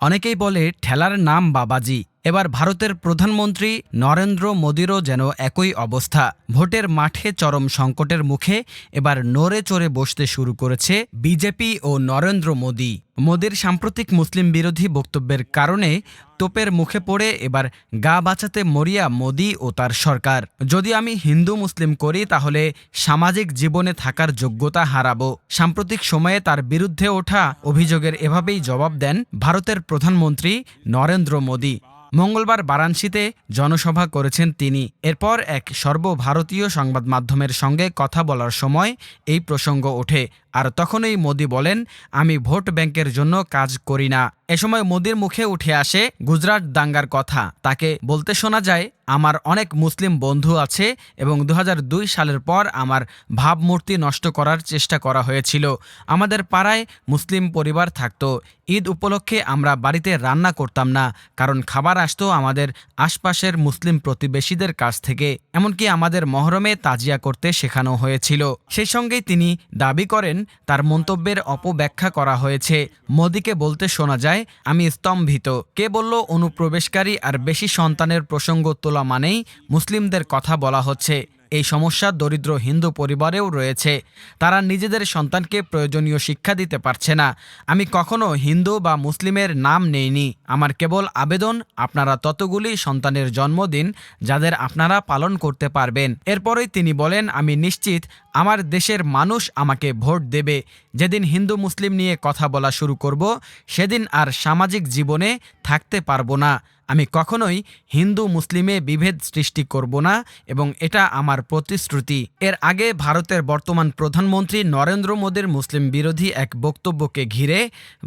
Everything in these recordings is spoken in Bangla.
অনেকেই বলে ঠেলার নাম বাবাজি। এবার ভারতের প্রধানমন্ত্রী নরেন্দ্র মোদীরও যেন একই অবস্থা। ভোটের মাঠে চরম সংকটের মুখে এবার নড়ে চড়ে বসতে শুরু করেছে বিজেপি ও নরেন্দ্র মোদী। মোদীর সাম্প্রতিক মুসলিম বিরোধী বক্তব্যের কারণে তোপের মুখে পড়ে এবার গা বাঁচাতে মরিয়া মোদী ও তার সরকার। যদি আমি হিন্দু মুসলিম করি, তাহলে সামাজিক জীবনে থাকার যোগ্যতা হারাবো। সাম্প্রতিক সময়ে তার বিরুদ্ধে ওঠা অভিযোগের এভাবেই জবাব দেন ভারতের প্রধানমন্ত্রী নরেন্দ্র মোদী। মঙ্গলবার বারাণসীতে জনসভা করেছেন তিনি। এরপর এক সর্বভারতীয় সংবাদ মাধ্যমের সঙ্গে কথা বলার সময় এই প্রসঙ্গ ওঠে। আর তখনই মোদি বলেন, আমি ভোট ব্যাংকের জন্য কাজ করি না। এ সময় মোদির মুখে উঠে আসে গুজরাট দাঙ্গার কথা। তাকে বলতে শোনা যায়, আমার অনেক মুসলিম বন্ধু আছে এবং দু হাজার দুই সালের পর আমার ভাবমূর্তি নষ্ট করার চেষ্টা করা হয়েছিল। আমাদের পাড়ায় মুসলিম পরিবার থাকত। ঈদ উপলক্ষে আমরা বাড়িতে রান্না করতাম না, কারণ খাবার আসতো আমাদের আশপাশের মুসলিম প্রতিবেশীদের কাছ থেকে। এমনকি আমাদের মহরমে তাজিয়া করতে শেখানো হয়েছিল। সেই সঙ্গেই তিনি দাবি করেন তার মন্তব্যের অপব্যাখ্যা করা হয়েছে। মোদিকে বলতে শোনা যায়, আমি স্তম্ভিত। কে বলল, অনুপ্রবেশকারী আর বেশি সন্তানের প্রসঙ্গ তোলা মানেই মুসলিমদের কথা বলা হচ্ছে। এই সমস্যা দরিদ্র হিন্দু পরিবারেও রয়েছে। তারা নিজেদের সন্তানকে প্রয়োজনীয় শিক্ষা দিতে পারছে না। আমি কখনো হিন্দু বা মুসলিমের নাম নেইনি। আমার কেবল আবেদন, আপনারা ততগুলি সন্তানের জন্মদিন যাদের আপনারা পালন করতে পারবেন। এরপরেই তিনি বলেন, আমি নিশ্চিত, আমার দেশের মানুষ আমাকে ভোট দেবে। যেদিন হিন্দু মুসলিম নিয়ে কথা বলা শুরু করব, সেদিন আর সামাজিক জীবনে থাকতে পারব না। আমি কখনোই হিন্দু মুসলিমে বিভেদ সৃষ্টি করব না এবং এটা আমার প্রতিশ্রুতি। এর আগে ভারতের বর্তমান প্রধানমন্ত্রী নরেন্দ্র মোদীর মুসলিম বিরোধী এক বক্তব্যকে ঘিরে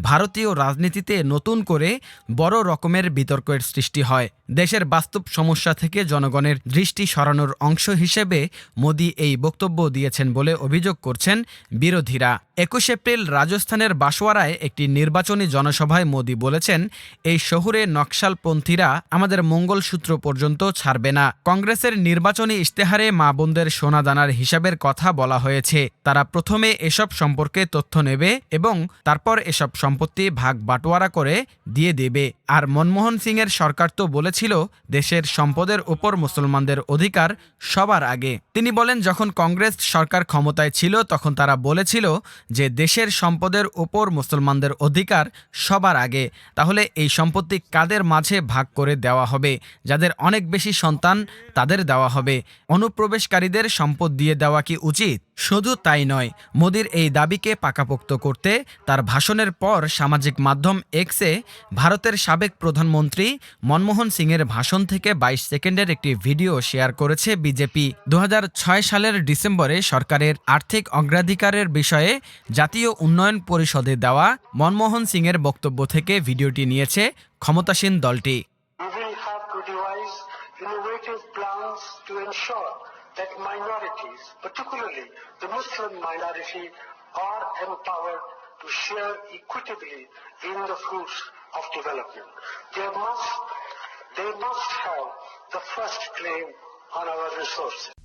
ভারতীয় রাজনীতিতে নতুন করে বড় রকমের বিতর্কের সৃষ্টি হয়। দেশের বাস্তব সমস্যা থেকে জনগণের দৃষ্টি সরানোর অংশ হিসেবে মোদী এই বক্তব্য দিয়েছেন বলে অভিযোগ করছেন বিরোধীরা। একুশ এপ্রিল রাজস্থানের বাসোয়ারায় একটি নির্বাচনী জনসভায় মোদী বলেছেন, এই শহুরে নকশালপন্থীরা আমাদের মঙ্গলসূত্র পর্যন্ত ছাড়বে না। কংগ্রেসের নির্বাচনী ইশতেহারে মা বোনদের সোনাদানার হিসাবের কথা বলা হয়েছে। তারা প্রথমে এসব সম্পর্কে তথ্য নেবে এবং তারপর এসব সম্পত্তি ভাগ বাটোয়ারা করে দিয়ে দেবে। আর মনমোহন সিংয়ের সরকার তো বলেছিল, দেশের সম্পদের ওপর মুসলমানদের অধিকার সবার আগে। তিনি বলেন, যখন কংগ্রেস সরকার ক্ষমতায় ছিল, তখন তারা বলেছিল যে দেশের সম্পদের ওপর মুসলমানদের অধিকার সবার আগে, তাহলে এই সম্পত্তি কাদের মাঝে ভাগ করে দেওয়া হবে? যাদের অনেক বেশি সন্তান, তাদের দেওয়া হবে। অনুপ্রবেশকারীদের সম্পদ দিয়ে দেওয়া কি উচিত? শুধু তাই নয়, মোদির এই দাবিকে পাকাপোক্ত করতে তার ভাষণের পর সামাজিক মাধ্যম এক্সে ভারতের সাবেক প্রধানমন্ত্রী মনমোহন সিংয়ের ভাষণ থেকে বাইশ সেকেন্ডের একটি ভিডিও শেয়ার করেছে বিজেপি। দু হাজার ছয় সালের ডিসেম্বরে সরকারের আর্থিক অগ্রাধিকারের বিষয়ে জাতীয় উন্নয়ন পরিষদে দেওয়া মনমোহন সিং এর বক্তব্য থেকে ভিডিওটি নিয়েছে ক্ষমতাসীন দলটি They.